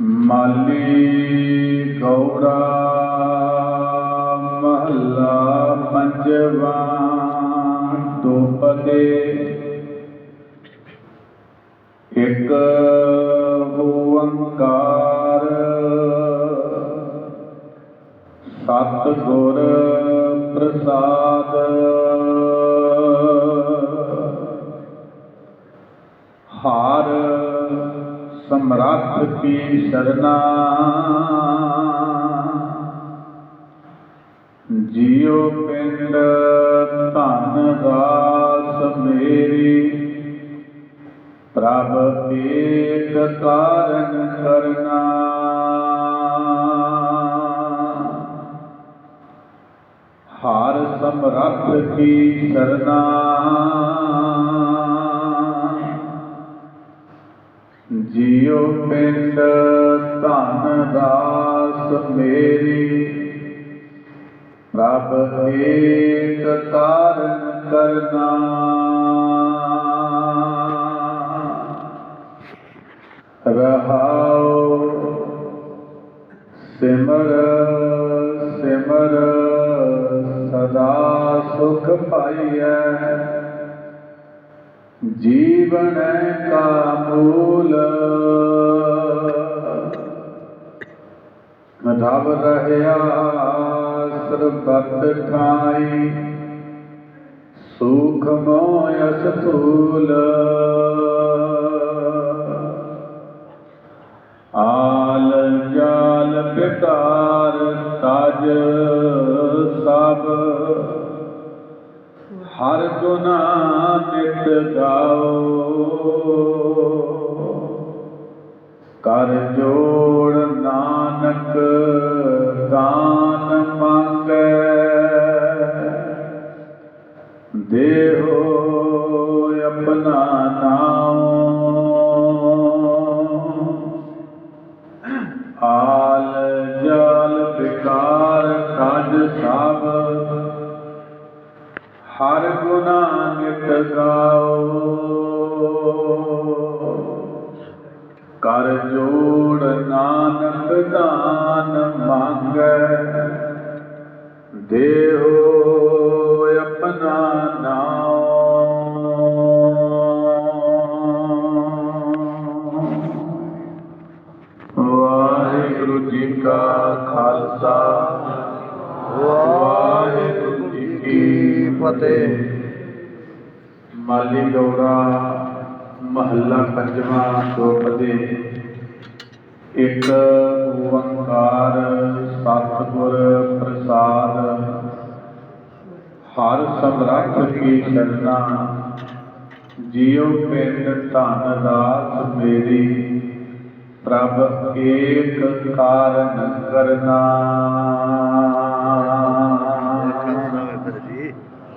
ਮਾਲੀ ਗੌੜਾ ਮਹੱਲਾ ਪੰਜਵਾ ਦੁਪਦੇ ਇੱਕ ਓੰਕਾਰ ਸਤ ਗੁਰ ਕੀ ਸਰਨਾ। ਜੀਉ ਪਿੰਡ ਧਨ ਦਾਸ ਮੇਰੀ। ਪ੍ਰਭ ਏਕ ਕਾਰਨ ਕਰਨਾ ਹਾਰ ਸਮਰੱਥ ਕੀ ਸਰਨਾ। ਪਿੰਡ ਧਨ ਦਾਸ ਮੇਰੀ। ਪ੍ਰਭ ਏਕ ਕਾਰਨ ਕਰਨਾ। ਰਹਾਉ ਸਿਮਰ ਸਿਮਰ ਸਦਾ ਸੁਖ ਪਾਈਐ। ਜੀਵਨ ਕਾ ਮੂਲ। ਰਵ ਰਹਿਆ ਸਰਬਤ ਠਾਈ। ਸੁਖ ਮੋਇ ਸਤੂਲ ਆਲ ਜਾਲ ਪਿਤਾਰ ਤਜ ਸਭ। ਹਰ ਗੁਨਾ ਨਿਤ ਗਾਓ ਕਰ ਜੋੜ ਨਾਨਕ ਦਾਨ ਮੰਗੈ। ਦੇਹੋ ਆਪਣਾ ਨਾਮ। ਹਰ ਗੁਨਾ ਨਿਤ ਗਾਓ। ਕਰ ਜੋੜ ਨਾਨਕ ਦਾਨ ਮੰਗੈ। ਦੇਹੋ ਆਪਣਾ ਨਾਮ। ਵਾਹਿਗੁਰੂ ਜੀ ਕਾ ਖਾਲਸਾ। ਵਾਹਿਗੁਰੂ ਜੀ ਕੀ ਫਤਿਹ। ਮਾਲੀ ਗੌੜਾ ਮਹੱਲਾ ਪੰਜਵਾਂ ਦੋਪਦੇ ਇੱਕ ਓੰਕਾਰ ਸਤਿਗੁਰ ਪ੍ਰਸਾਦ। ਹਰ ਸਮਰੱਥ ਕੀ ਸ਼ਰਨਾ ਜੀਉ ਪਿੰਡ ਧਨ ਦਾਸ ਮੇਰੀ। ਪ੍ਰਭ ਏਕ ਕਾਰਨ ਕਰਨਾ